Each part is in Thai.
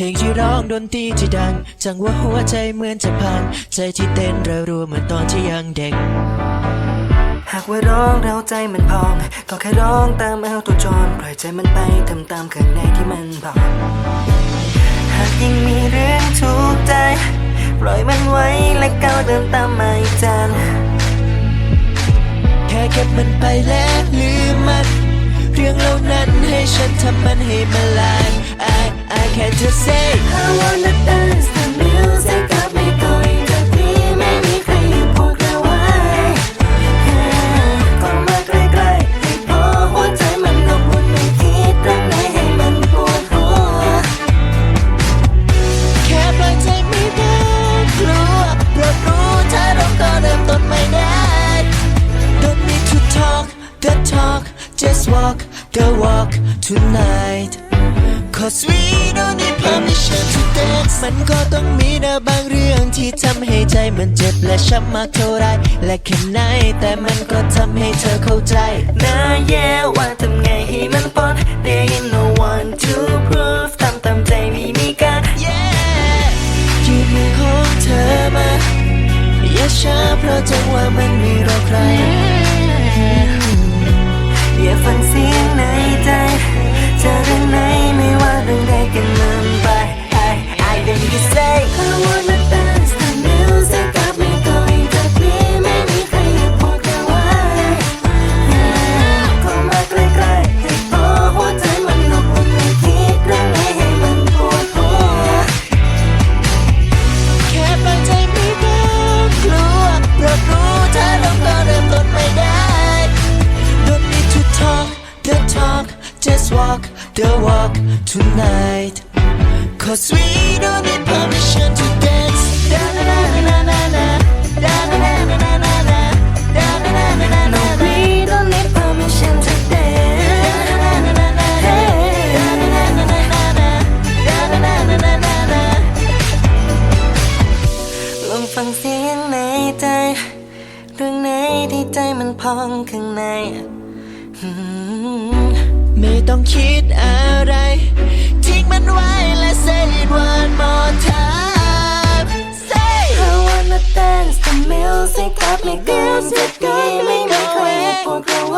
เพลงที่ร้องดนตรีที่ดัง จังว่าหัวใจเหมือนจะพัง ใจที่เต้นระรัวเหมือนตอนที่ยังเด็ก หากว่าร้องเราใจมันพอง ก็แค่ร้องตามเอาตัวจรปล่อยใจมันไปทำตามข้างในที่มันบอก หากยังมีเรื่องทุกข์ใจ ปล่อยมันไว้และก้าวเดินตามไม่จันแค่เก็บมันไปและลืมมัน รื่องเหล่านั้นให้ฉันทำมันให้มันลาย I I can't just say I wanna dance walk the walk tonight Cause we don't need permission to dance มันก็ต้องมีนะบางเรื่องที่ทำให้ใจมันเจ็บและช้ำมากเท่าไรและแค่ไหนแต่มันก็ทำให้เธอเข้าใจน่าแย่ว่าทำไงให้มันปน There ain't no one to prove ทำตามใจไม่มีการ Yeah ยืมมือของเธอมาอย่าช้าเพราะจังหวะมันไม่รอใคร อย่าฟังเสียงในใจ walk the walk tonight Cause we don't need permission to dance da na na na na na da na na na na na na da na na na na ต้องคิดอะไร ทิ้งมันไว้และ say it one more time say I wanna dance the music got me going จากนี้ไม่มีใครหยุดพวกเราไว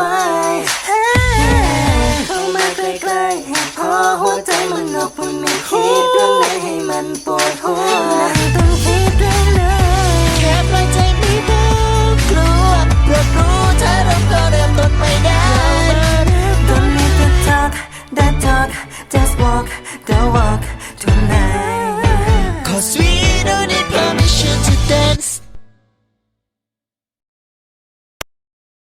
้เข้า don't